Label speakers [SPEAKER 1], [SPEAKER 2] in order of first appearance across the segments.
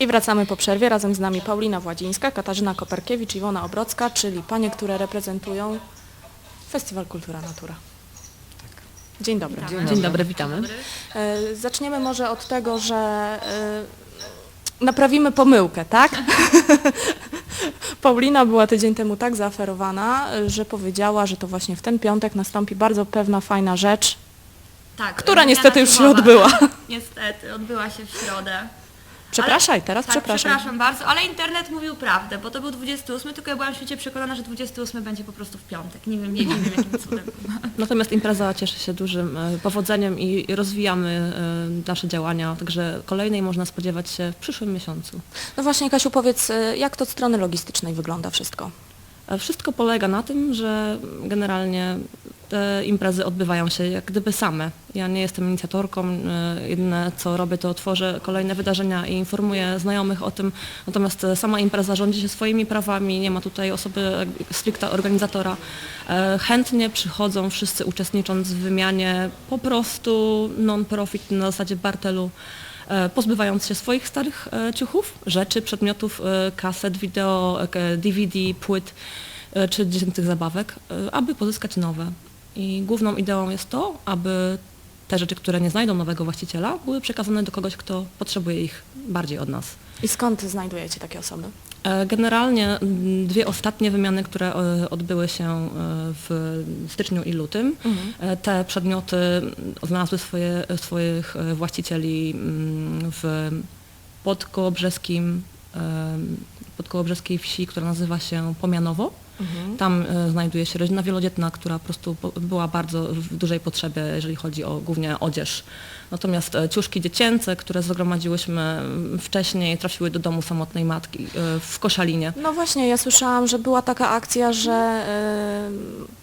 [SPEAKER 1] I wracamy po przerwie. Razem z nami Paulina Władzińska, Katarzyna Koperkiewicz, Iwona Obrocka, czyli panie, które reprezentują Festiwal Kultura Natura. Dzień dobry.
[SPEAKER 2] Dzień dobry, witamy.
[SPEAKER 1] E, Zaczniemy może od tego, że e, naprawimy pomyłkę, tak? Paulina była tydzień temu tak zaoferowana, e, że powiedziała, że to właśnie w ten piątek nastąpi bardzo pewna, fajna rzecz,
[SPEAKER 3] Tak,
[SPEAKER 1] która
[SPEAKER 3] zmiana
[SPEAKER 1] niestety już się odbyła.
[SPEAKER 3] Niestety, odbyła się w środę.
[SPEAKER 1] Przepraszaj, teraz
[SPEAKER 3] tak,
[SPEAKER 1] przepraszam.
[SPEAKER 3] przepraszam bardzo, ale internet mówił prawdę, bo to był 28, tylko ja byłam świecie przekonana, że 28 będzie po prostu w piątek. Nie wiem, nie, nie wiem jakim cudem.
[SPEAKER 2] Natomiast impreza cieszy się dużym e, powodzeniem i rozwijamy e, nasze działania, także kolejnej można spodziewać się w przyszłym miesiącu.
[SPEAKER 1] No właśnie, Kasiu, powiedz, e, jak to od strony logistycznej wygląda wszystko?
[SPEAKER 2] E, Wszystko polega na tym, że generalnie te imprezy odbywają się jak gdyby same. Ja nie jestem inicjatorką, e, jedyne co robię to tworzę kolejne wydarzenia i informuję znajomych o tym, natomiast e, sama impreza rządzi się swoimi prawami, nie ma tutaj osoby stricte organizatora. Chętnie przychodzą wszyscy uczestnicząc w wymianie po prostu non-profit na zasadzie bartelu pozbywając się swoich starych e, ciuchów, rzeczy, przedmiotów, e, kaset, wideo, e, DVD, płyt e, czy dziecięcych zabawek, e, aby pozyskać nowe. I główną ideą jest to, aby te rzeczy, które nie znajdą nowego właściciela, były przekazane do kogoś, kto potrzebuje ich bardziej od nas.
[SPEAKER 1] I skąd znajdujecie takie osoby?
[SPEAKER 2] E, Generalnie dwie ostatnie wymiany, które e, odbyły się e, w styczniu i lutym, e, te przedmioty znalazły swoje, swoich właścicieli w podkołobrzeskim, podkołobrzeskiej wsi, która nazywa się Pomianowo. Tam e, znajduje się rodzina wielodzietna, która po prostu była bardzo w dużej potrzebie, jeżeli chodzi o głównie odzież. Natomiast e, ciuszki dziecięce, które zgromadziłyśmy mm, wcześniej, trafiły do domu samotnej matki e, w Koszalinie.
[SPEAKER 1] No właśnie, ja słyszałam, że była taka akcja, że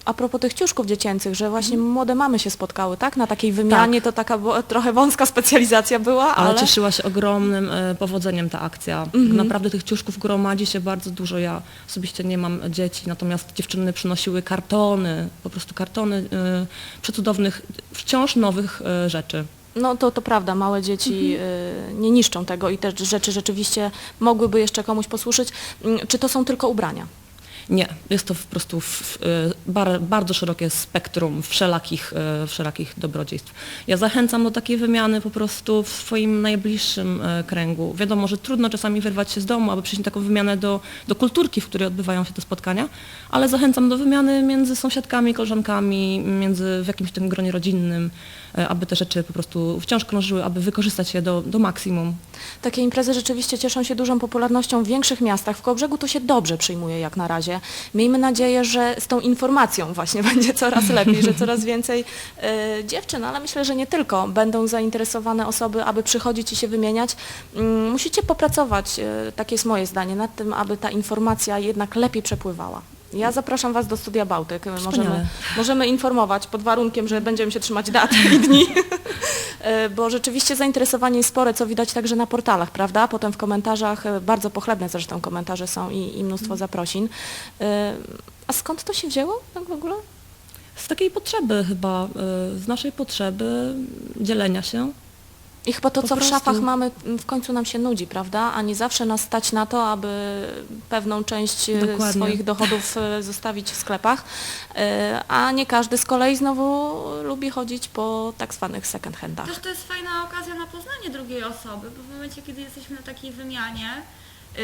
[SPEAKER 1] a propos tych ciuszków dziecięcych, że właśnie młode mamy się spotkały, tak? Na takiej wymianie to taka trochę wąska specjalizacja była,
[SPEAKER 2] Ale
[SPEAKER 1] ale...
[SPEAKER 2] cieszyła się ogromnym powodzeniem ta akcja.
[SPEAKER 1] Mhm.
[SPEAKER 2] Naprawdę tych ciuszków gromadzi się bardzo dużo. Ja osobiście nie mam dzieci, natomiast dziewczyny przynosiły kartony, po prostu kartony e, przecudownych, wciąż nowych e, rzeczy.
[SPEAKER 1] No to, to prawda, małe dzieci y, nie niszczą tego i te rzeczy rzeczywiście mogłyby jeszcze komuś posłużyć. Mm, Czy to są tylko ubrania?
[SPEAKER 2] Nie, jest to po prostu w, e, bar, bardzo szerokie spektrum wszelakich, e, wszelakich dobrodziejstw. Ja zachęcam do takiej wymiany po prostu w swoim najbliższym e, kręgu. Wiadomo, że trudno czasami wyrwać się z domu, aby przyjść na taką wymianę do, do kulturki, w której odbywają się te spotkania, ale zachęcam do wymiany między sąsiadkami, koleżankami, między w jakimś tym gronie rodzinnym, aby te rzeczy po prostu wciąż krążyły, aby wykorzystać je do, do maksimum.
[SPEAKER 1] Takie imprezy rzeczywiście cieszą się dużą popularnością w większych miastach. W Kołobrzegu to się dobrze przyjmuje jak na razie. Miejmy nadzieję, że z tą informacją właśnie będzie coraz lepiej, że coraz więcej e, dziewczyn, ale myślę, że nie tylko, będą zainteresowane osoby, aby przychodzić i się wymieniać. Mm, musicie popracować, e, takie jest moje zdanie, nad tym, aby ta informacja jednak lepiej przepływała. Ja zapraszam Was do Studia Bałtyk. Możemy,
[SPEAKER 2] Wspaniale.
[SPEAKER 1] możemy informować pod warunkiem, że będziemy się trzymać dat i dni. E, bo rzeczywiście zainteresowanie jest spore, co widać także na portalach, prawda? Potem w komentarzach, e, bardzo pochlebne zresztą komentarze są i, i mnóstwo zaprosin. E, A skąd to się wzięło tak w ogóle?
[SPEAKER 2] Z takiej potrzeby chyba, z naszej potrzeby dzielenia się
[SPEAKER 1] I chyba to,
[SPEAKER 2] Po
[SPEAKER 1] co w
[SPEAKER 2] prostu.
[SPEAKER 1] szafach mamy, m, w końcu nam się nudzi, prawda? A nie zawsze nas stać na to, aby pewną część e,
[SPEAKER 2] Dokładnie.
[SPEAKER 1] swoich dochodów e, zostawić w sklepach, E, a nie każdy z kolei znowu lubi chodzić po tak zwanych second handach.
[SPEAKER 3] Też to jest fajna okazja na poznanie drugiej osoby, bo w momencie, kiedy jesteśmy na takiej wymianie,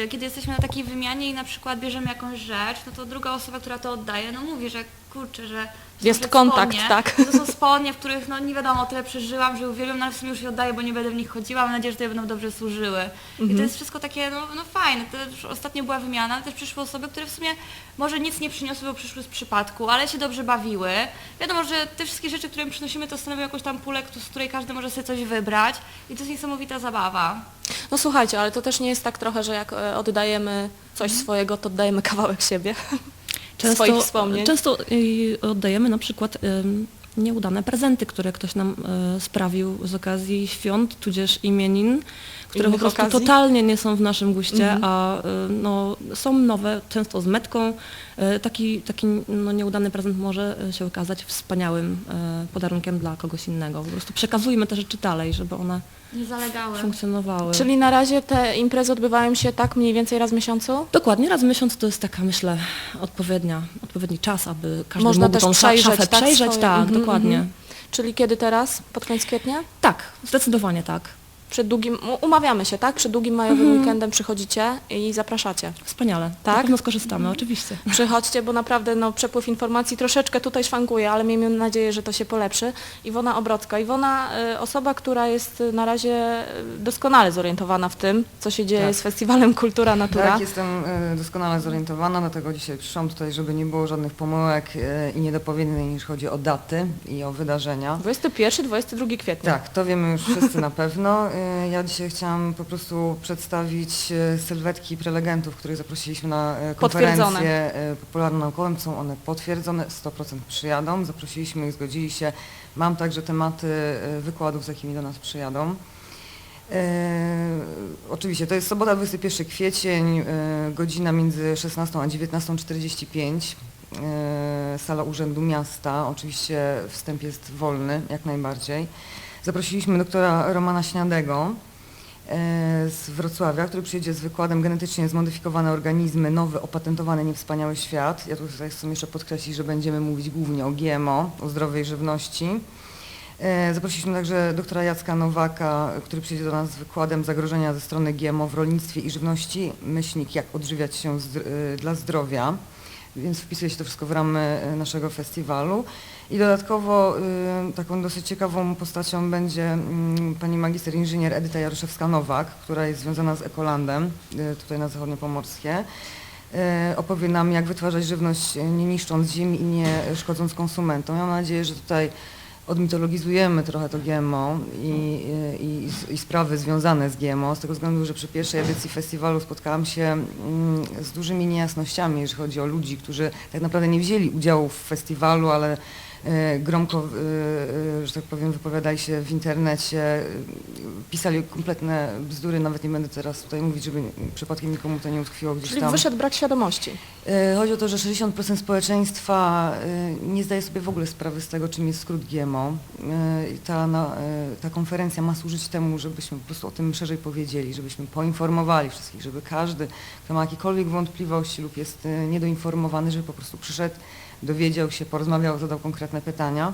[SPEAKER 3] kiedy jesteśmy na takiej wymianie i na przykład bierzemy jakąś rzecz, no to druga osoba, która to oddaje, no mówi, że kurczę, że
[SPEAKER 1] Jest kontakt,
[SPEAKER 3] spodnie,
[SPEAKER 1] tak.
[SPEAKER 3] To są spodnie, w których no nie wiadomo, tyle przeżyłam, że uwielbiam, no ale w sumie już je oddaję, bo nie będę w nich chodziła, mam nadzieję, że te będą dobrze służyły. I
[SPEAKER 1] Mhm.
[SPEAKER 3] to jest wszystko takie, no, no fajne. To już ostatnio była wymiana, też przyszły osoby, które w sumie może nic nie przyniosły, bo przyszły z przypadku, ale się dobrze bawiły. Wiadomo, że te wszystkie rzeczy, które my przynosimy, to stanowią jakąś tam pulę, z której każdy może sobie coś wybrać i to jest niesamowita zabawa.
[SPEAKER 1] No słuchajcie, ale to też nie jest tak trochę, że jak e, oddajemy coś swojego, to oddajemy kawałek siebie. swoich wspomnień.
[SPEAKER 2] Często y, oddajemy na przykład nieudane prezenty, które ktoś nam y, sprawił z okazji świąt, tudzież imienin, które
[SPEAKER 1] Innych
[SPEAKER 2] po prostu
[SPEAKER 1] okazji?
[SPEAKER 2] totalnie nie są w naszym guście,
[SPEAKER 1] Mhm.
[SPEAKER 2] a y, no, są nowe, często z metką. Y, Taki, taki no, nieudany prezent może y, się okazać wspaniałym y, podarunkiem dla kogoś innego. Po prostu przekazujmy te rzeczy dalej, żeby one
[SPEAKER 3] Nie zalegały.
[SPEAKER 2] funkcjonowały.
[SPEAKER 1] Czyli na razie te imprezy odbywają się tak mniej więcej raz w miesiącu?
[SPEAKER 2] Dokładnie, raz w miesiąc to jest taka, myślę, odpowiednia, odpowiedni czas, aby każdy
[SPEAKER 1] Można
[SPEAKER 2] mógł
[SPEAKER 1] też
[SPEAKER 2] tą
[SPEAKER 1] przejrzeć,
[SPEAKER 2] szafę
[SPEAKER 1] tak,
[SPEAKER 2] przejrzeć.
[SPEAKER 1] swoje-
[SPEAKER 2] Tak,
[SPEAKER 1] mhm,
[SPEAKER 2] dokładnie.
[SPEAKER 1] mhm. Czyli kiedy teraz? Pod koniec kwietnia?
[SPEAKER 2] Tak, zdecydowanie tak.
[SPEAKER 1] Przed długim, umawiamy się, tak? Przed długim majowym weekendem przychodzicie i zapraszacie.
[SPEAKER 2] Wspaniale.
[SPEAKER 1] Tak?
[SPEAKER 2] Na pewno skorzystamy, oczywiście.
[SPEAKER 1] Przychodźcie, bo naprawdę no, przepływ informacji troszeczkę tutaj szwankuje, ale miejmy nadzieję, że to się polepszy. Iwona Obrocka. Iwona, y, osoba, która jest y, na razie y, doskonale zorientowana w tym, co się dzieje
[SPEAKER 4] Tak.
[SPEAKER 1] z Festiwalem Kultura Natura.
[SPEAKER 4] Tak, jestem doskonale zorientowana, dlatego dzisiaj przyszłam tutaj, żeby nie było żadnych pomyłek i niedopowiednień, jeśli chodzi o daty i o wydarzenia.
[SPEAKER 1] 21, 22 kwietnia.
[SPEAKER 4] Tak, to wiemy już wszyscy na pewno. E, Ja dzisiaj chciałam po prostu przedstawić e, sylwetki prelegentów, których zaprosiliśmy na e, konferencję popularno-naukową. Są one potwierdzone, 100% przyjadą. Zaprosiliśmy ich, zgodzili się. Mam także tematy wykładów, z jakimi do nas przyjadą. Oczywiście, to jest sobota 21 kwiecień, godzina między 16 a 19.45. E, sala Urzędu Miasta, oczywiście wstęp jest wolny, jak najbardziej. Zaprosiliśmy doktora Romana Śniadego e, z Wrocławia, który przyjedzie z wykładem genetycznie zmodyfikowane organizmy, nowy, opatentowany, niewspaniały świat. Ja tutaj chcę jeszcze podkreślić, że będziemy mówić głównie o GMO, o zdrowej żywności. E, Zaprosiliśmy także doktora Jacka Nowaka, który przyjdzie do nas z wykładem zagrożenia ze strony GMO w rolnictwie i żywności. Myślnik, jak odżywiać się e, dla zdrowia. Więc wpisuje się to wszystko w ramy e, naszego festiwalu. I dodatkowo e, taką dosyć ciekawą postacią będzie mm, pani magister inżynier Edyta Jaroszewska-Nowak, która jest związana z Ekolandem, e, tutaj na Zachodniopomorskie. E, Opowie nam, jak wytwarzać żywność nie niszcząc ziemi i nie szkodząc konsumentom. Ja mam nadzieję, że tutaj odmitologizujemy trochę to GMO i, i, i sprawy związane z GMO, z tego względu, że przy pierwszej edycji festiwalu spotkałam się mm, z dużymi niejasnościami, jeżeli chodzi o ludzi, którzy tak naprawdę nie wzięli udziału w festiwalu, ale gromko, e, e, że tak powiem, wypowiadali się w internecie, e, pisali kompletne bzdury, nawet nie będę teraz tutaj mówić, żeby przypadkiem nikomu to nie utkwiło gdzieś
[SPEAKER 1] Czyli
[SPEAKER 4] tam.
[SPEAKER 1] wyszedł brak świadomości.
[SPEAKER 4] E, Chodzi o to, że 60% społeczeństwa e, nie zdaje sobie w ogóle sprawy z tego, czym jest skrót GMO. E, i Ta, e, ta konferencja ma służyć temu, żebyśmy po prostu o tym szerzej powiedzieli, żebyśmy poinformowali wszystkich, żeby każdy, kto ma jakiekolwiek wątpliwości lub jest e, niedoinformowany, żeby po prostu przyszedł, dowiedział się, porozmawiał, zadał konkretne pytania.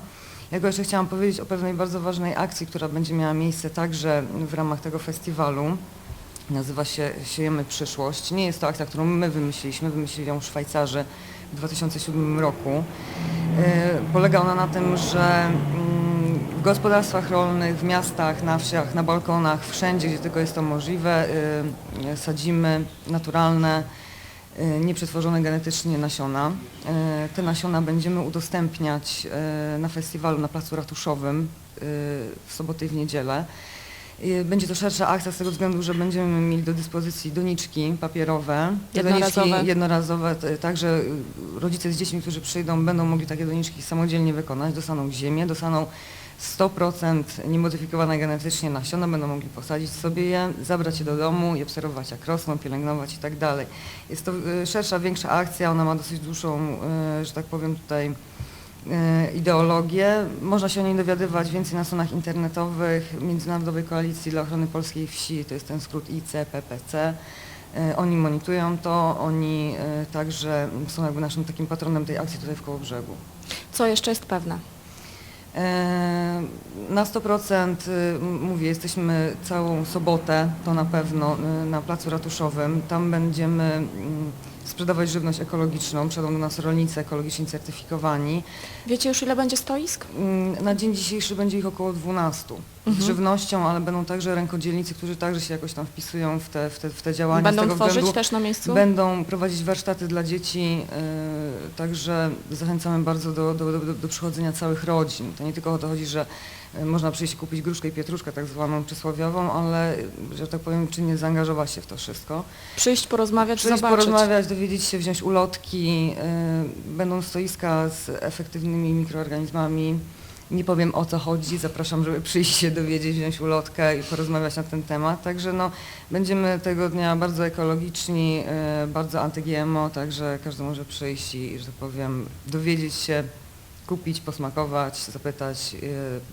[SPEAKER 4] Ja go jeszcze chciałam powiedzieć o pewnej bardzo ważnej akcji, która będzie miała miejsce także w ramach tego festiwalu. Nazywa się Siejemy Przyszłość. Nie jest to akcja, którą my wymyśliliśmy, wymyślili ją Szwajcarzy w 2007 roku. E, Polega ona na tym, że mm, w gospodarstwach rolnych, w miastach, na wsiach, na balkonach, wszędzie, gdzie tylko jest to możliwe, e, sadzimy naturalne, nieprzetworzone genetycznie nasiona. E, Te nasiona będziemy udostępniać e, na festiwalu na Placu Ratuszowym e, w sobotę i w niedzielę. Będzie to szersza akcja z tego względu, że będziemy mieli do dyspozycji doniczki papierowe,
[SPEAKER 1] Jednorazowe.
[SPEAKER 4] doniczki jednorazowe, także rodzice z dziećmi, którzy przyjdą, będą mogli takie doniczki samodzielnie wykonać, dostaną ziemię, dostaną 100% niemodyfikowane genetycznie nasiona, będą mogli posadzić sobie je, zabrać je do domu i obserwować jak rosną, pielęgnować i tak dalej. Jest to y, szersza, większa akcja, ona ma dosyć dłuższą, y, że tak powiem tutaj, e, ideologię. Można się o niej dowiadywać więcej na stronach internetowych Międzynarodowej Koalicji dla Ochrony Polskiej Wsi, to jest ten skrót ICPPC. Oni monitorują to, oni także są jakby naszym takim patronem tej akcji tutaj w Kołobrzegu.
[SPEAKER 1] Co jeszcze jest pewne?
[SPEAKER 4] E, Na 100% y, mówię, jesteśmy całą sobotę, to na pewno, y, na Placu Ratuszowym. Tam będziemy mm, sprzedawać żywność ekologiczną, przyjadą do nas rolnicy ekologiczni certyfikowani.
[SPEAKER 1] Wiecie już ile będzie stoisk?
[SPEAKER 4] Mm, Na dzień dzisiejszy będzie ich około 12 z
[SPEAKER 1] Mhm.
[SPEAKER 4] żywnością, ale będą także rękodzielnicy, którzy także się jakoś tam wpisują w te, w te, w te działania.
[SPEAKER 1] Będą
[SPEAKER 4] z tego
[SPEAKER 1] tworzyć
[SPEAKER 4] względu
[SPEAKER 1] też na miejscu?
[SPEAKER 4] Będą prowadzić warsztaty dla dzieci, yy, także zachęcamy bardzo do, do, do, do przychodzenia całych rodzin. To nie tylko o to chodzi, że można przyjść i kupić gruszkę i pietruszkę tak zwaną przysłowiową, ale, że tak powiem, czynnie zaangażować się w to wszystko.
[SPEAKER 1] Przyjść, porozmawiać,
[SPEAKER 4] Przyjść,
[SPEAKER 1] zobaczyć.
[SPEAKER 4] porozmawiać, dowiedzieć się, wziąć ulotki. y, Będą stoiska z efektywnymi mikroorganizmami. Nie powiem o co chodzi, zapraszam, żeby przyjść się dowiedzieć, wziąć ulotkę i porozmawiać na ten temat. Także no, będziemy tego dnia bardzo ekologiczni, y, bardzo anty-GMO, także każdy może przyjść i, że tak powiem, dowiedzieć się, kupić, posmakować, zapytać,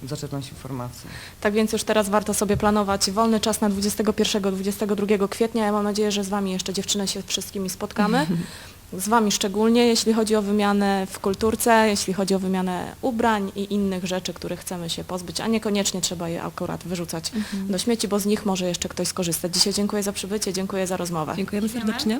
[SPEAKER 4] y, zaczerpnąć informacji.
[SPEAKER 1] Tak więc już teraz warto sobie planować wolny czas na 21-22 kwietnia. Ja mam nadzieję, że z Wami jeszcze dziewczyny się wszystkimi spotkamy. Z Wami szczególnie, jeśli chodzi o wymianę w kulturce, jeśli chodzi o wymianę ubrań i innych rzeczy, których chcemy się pozbyć, a niekoniecznie trzeba je akurat wyrzucać do śmieci, bo z nich może jeszcze ktoś skorzystać. Dzisiaj dziękuję za przybycie, dziękuję za rozmowę.
[SPEAKER 2] Dziękujemy
[SPEAKER 3] Dziękujemy.
[SPEAKER 2] serdecznie.